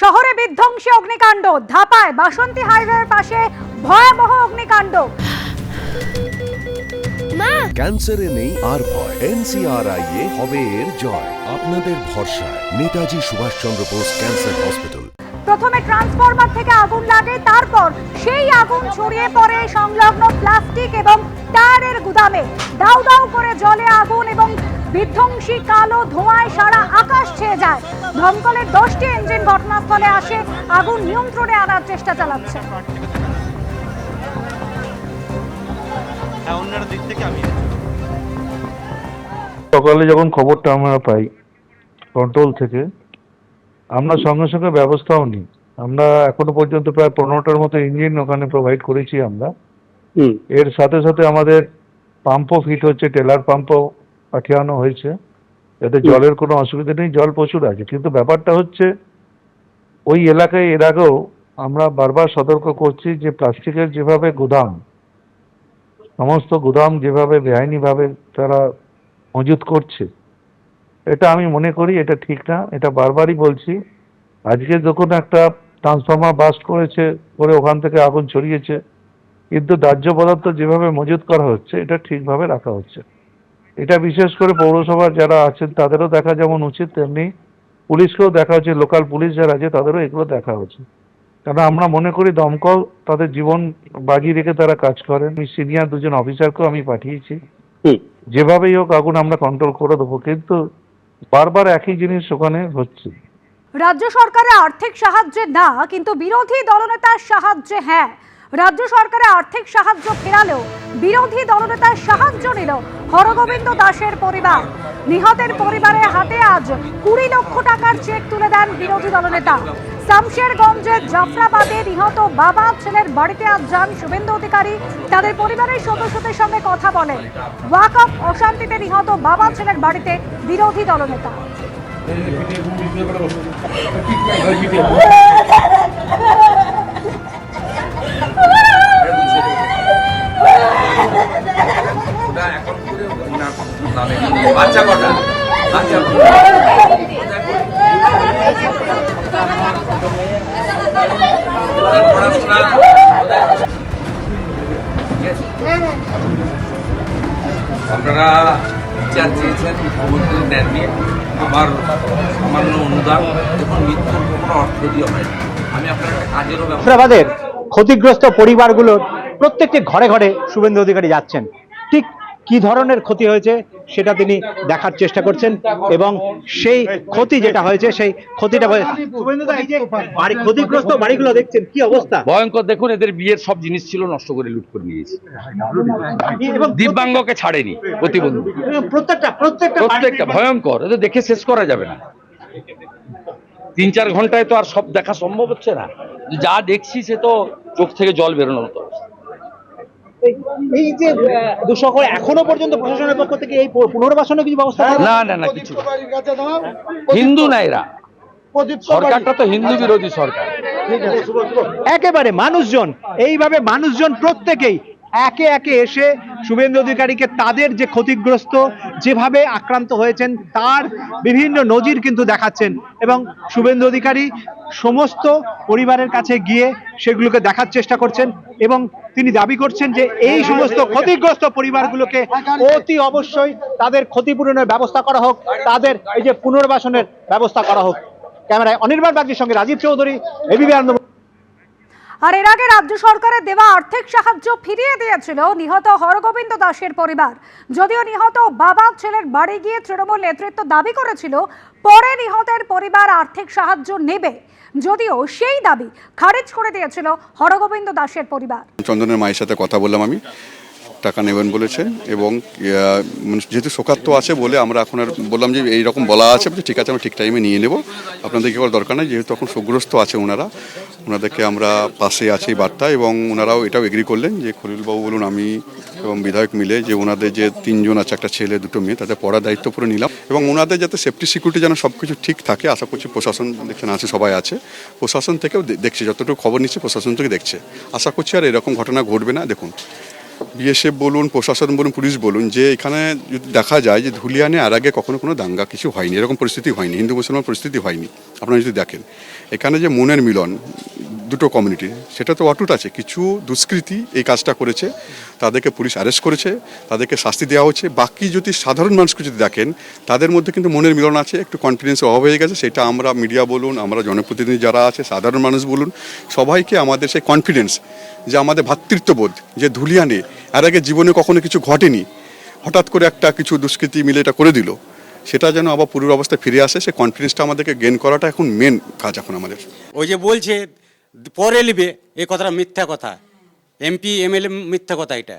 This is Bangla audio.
শহরে বিধ্বংসী অগ্নিকাণ্ড ধাপায় বাসন্তী হাইওয়ের পাশে ভয়াবহ অগ্নিকাণ্ড। ক্যান্সারে নেই আর ভয়। এনসিআরআই এ হবে এর জয়। আপনাদের ভরসায়। Netaji Subhash Chandra Bose cancer hospital. প্রথমে ট্রান্সফরমার থেকে আগুন লাগে তারপর সেই আগুন ছড়িয়ে পড়ে সংলগ্ন প্লাস্টিক এবং টায়ারের গুদামে। দাউ দাউ করে জলে আগুন এবং বিধ্বংসী কালো ধোঁয়ায় সারা আকাশ ছেয়ে যায়। দমকলের দশটি ইঞ্জিন ঘটনাস্থলে আসে আগুন নিয়ন্ত্রণে আনার চেষ্টা চালাচ্ছে। হ্যাঁ অন্যের দিক থেকে আমি সকালে যখন খবরটা আমরা পাই কন্ট্রোল থেকে আমরা সঙ্গে সঙ্গে ব্যবস্থাও নিই। আমরা এখনও পর্যন্ত প্রায় পনেরোটার মতো ইঞ্জিন ওখানে প্রোভাইড করেছি আমরা। এর সাথে সাথে আমাদের পাম্পও ফিট হচ্ছে টেলার পাম্পও পাঠানো হয়েছে। যাতে জলের কোনো অসুবিধা নেই, জল প্রচুর আছে। কিন্তু ব্যাপারটা হচ্ছে, ওই এলাকায় এর আগেও আমরা বারবার সতর্ক করছি যে প্লাস্টিকের যেভাবে গুদাম, সমস্ত গুদাম যেভাবে বেআইনিভাবে তারা মজুত করছে, এটা আমি মনে করি এটা ঠিক না, এটা বারবারই বলছি। আজকে যখন একটা ট্রান্সফর্মার বাস্ট করেছে, করে ওখান থেকে আগুন ছড়িয়েছে, কিন্তু দাহ্য পদার্থ যেভাবে মজুত করা হচ্ছে, এটা ঠিকভাবে রাখা হচ্ছে এটা বিশেষ করে পৌরসভার যারা আছেন তাদেরও দেখা যেমন উচিত তেমনি পুলিশকেও দেখা হচ্ছে লোকাল পুলিশ যারা আছে তাদেরও এগুলো দেখা হচ্ছে কারণ আমরা মনে করি দমকল তাদের জীবন বাজি রেখে তারা কাজ করেন। আমি সিনিয়র দুজন অফিসারকেও আমি পাঠিয়েছি। যেভাবেই হোক আগুন আমরা কন্ট্রোল করে দেবো কিন্তু বারবার একই জিনিস ওখানে হচ্ছে। রাজ্য সরকারের আর্থিক সাহায্যে না কিন্তু বিরোধী দলনেতার সাহায্যে হ্যাঁ। রাজ্য সরকারের আর্থিক সাহায্য ফেরালেও বিরোধী দলনেতার সাহায্য নিল হরগোবিন্দ দাসের পরিবার। নিহতের পরিবারের হাতে আজ কুড়ি লক্ষ টাকার চেক তুলে দেন বিরোধী দলনেতা। শামশেরগঞ্জের জাফরাবাদে নিহত বাবা ছেলের বাড়িতে আজ যান শুভেন্দু অধিকারী। তাদের পরিবারের সদস্যদের সঙ্গে কথা বলেন। ওয়াকফ অশান্তিতে নিহত বাবা ছেলের বাড়িতে বিরোধী দলনেতা। আপনারা বিচার চেয়েছেন মুখ্যমন্ত্রী দেননি আমার সামান্য অনুদান এবং মৃত্যুর কোনো অর্থ দিয়ে হয় আমি আপনার একটা কাজেরও ক্ষতিগ্রস্ত পরিবারগুলোর প্রত্যেকটি ঘরে ঘরে শুভেন্দু অধিকারী যাচ্ছেন। ঠিক কি ধরনের ক্ষতি হয়েছে সেটা তিনি দেখার চেষ্টা করছেন এবং সেই ক্ষতি যেটা হয়েছে সেই ক্ষতিটা বাড়ি ক্ষতিগ্রস্ত বাড়িগুলো দেখছেন কি অবস্থা? ভয়ঙ্কর দেখুন এদের বিয়ের সব জিনিস ছিল নষ্ট করে লুট করে নিয়েছে এবং দিব্যাঙ্গকে ছাড়েনি প্রতিবন্ধী। প্রত্যেকটা প্রত্যেকটা প্রত্যেকটা ভয়ঙ্কর এদের দেখে শেষ করা যাবে না। তিন চার ঘন্টায় তো আর সব দেখা সম্ভব হচ্ছে না। যা দেখছি সে তো চোখ থেকে জল বেরোনোর মতো অবস্থা। এই- যে এখনও পর্যন্ত প্রশাসনের পক্ষ থেকে এই পুনর্বাসনের কিছু ব্যবস্থা না না না কিছু হিন্দু না এরা। সরকারটা তো হিন্দু বিরোধী সরকার। একেবারে মানুষজন এইভাবে মানুষজন প্রত্যেকেই একে একে এসে শুভেন্দু অধিকারীকে তাদের যে ক্ষতিগ্রস্ত যেভাবে আক্রান্ত হয়েছেন তার বিভিন্ন নজির কিন্তু দেখাচ্ছেন। এবং শুভেন্দু অধিকারী সমস্ত পরিবারের কাছে গিয়ে সেগুলোকে দেখার চেষ্টা করছেন এবং তিনি দাবি করছেন যে এই সমস্ত ক্ষতিগ্রস্ত পরিবারগুলোকে অতি অবশ্যই তাদের ক্ষতিপূরণের ব্যবস্থা করা হোক, তাদের এই যে পুনর্বাসনের ব্যবস্থা করা হোক। ক্যামেরায় অনির্বাণ বাগদির সঙ্গে রাজীব চৌধুরী, এবিবি আনন্দ আর এর আগে রাজ্য সরকারের দেওয়া আর্থিক সাহায্য ফিরিয়ে দিয়েছিল নিহত হরগোবিন্দ দাসের পরিবার। যদিও নিহত বাবা ছেলের বাড়ি গিয়ে তৃণমূল নেতৃত্ব দাবি করেছিল, পরে নিহতের পরিবার আর্থিক সাহায্য নেবে। যদিও সেই দাবি খারিজ করে দিয়েছিল হরগোবিন্দ দাসের পরিবার। চন্দনের মায়ের সাথে কথা বললাম আমি। টাকা নেবেন বলেছেন এবং মানে যেহেতু শোকাত্ম আছে বলে আমরা এখন আর বললাম যে এইরকম বলা আছে বলছে, ঠিক আছে আমরা ঠিক টাইমে নিয়ে নেব। আপনাদের কি দরকার নেই? যেহেতু এখন শোকগ্রস্ত আছে ওনারা ওনাদেরকে আমরা পাশে আছি বার্তা এবং ওনারাও এটাও এগ্রি করলেন যে খলিলবাবু বলুন আমি এবং বিধায়ক মিলে যে ওনাদের যে তিনজন আছে একটা ছেলে দুটো মেয়ে তাদের পড়ার দায়িত্ব পুরো নিলাম এবং ওনাদের যাতে সেফটি সিকিউরিটি যেন সব কিছু ঠিক থাকে আশা করছি প্রশাসন দেখছেন আছে সবাই আছে। প্রশাসন থেকেও দেখছে যতটুকু খবর নিচ্ছে প্রশাসন থেকে দেখছে। আশা করছি আর এরকম ঘটনা ঘটবে না। দেখুন বিএসএফ বলুন, প্রশাসন বলুন, পুলিশ বলুন, যে এখানে যদি দেখা যায় যে ধুলিয়ানে আর আগে কখনো কোনো দাঙ্গা কিছু হয়নি, এরকম পরিস্থিতি হয়নি, হিন্দু মুসলমান পরিস্থিতি হয়নি। আপনারা যদি দেখেন, এখানে যে মনের মিলন দুটো কমিউনিটি সেটা তো অটুট আছে। কিছু দুষ্কৃতী এই কাজটা করেছে, তাদেরকে পুলিশ অ্যারেস্ট করেছে, তাদেরকে শাস্তি দেওয়া হচ্ছে। বাকি যদি সাধারণ মানুষকে যদি দেখেন, তাদের মধ্যে কিন্তু মনের মিলন আছে, একটু কনফিডেন্সের অভাব হয়ে গেছে, সেটা আমরা মিডিয়া বলুন, আমরা জনপ্রতিনিধি যারা আছে, সাধারণ মানুষ বলুন, সবাইকে আমাদের সেই কনফিডেন্স যে আমাদের ভ্রাতৃত্ববোধ যে ধুলিয়ানে এর আগে জীবনে কখনো কিছু ঘটেনি। হঠাৎ করে একটা কিছু দুষ্কৃতী মিলে এটা করে দিল। সেটা যেন আবার পূর্ব অবস্থায় ফিরে আসে সে কনফিডেন্সটা আমাদেরকে গেন করাটা এখন মেন কাজ এখন আমাদের। ওই যে বলছে পরে নিবে এ কথাটা মিথ্যা কথা। এমপি এমএলএ মিথ্যা কথা এটা।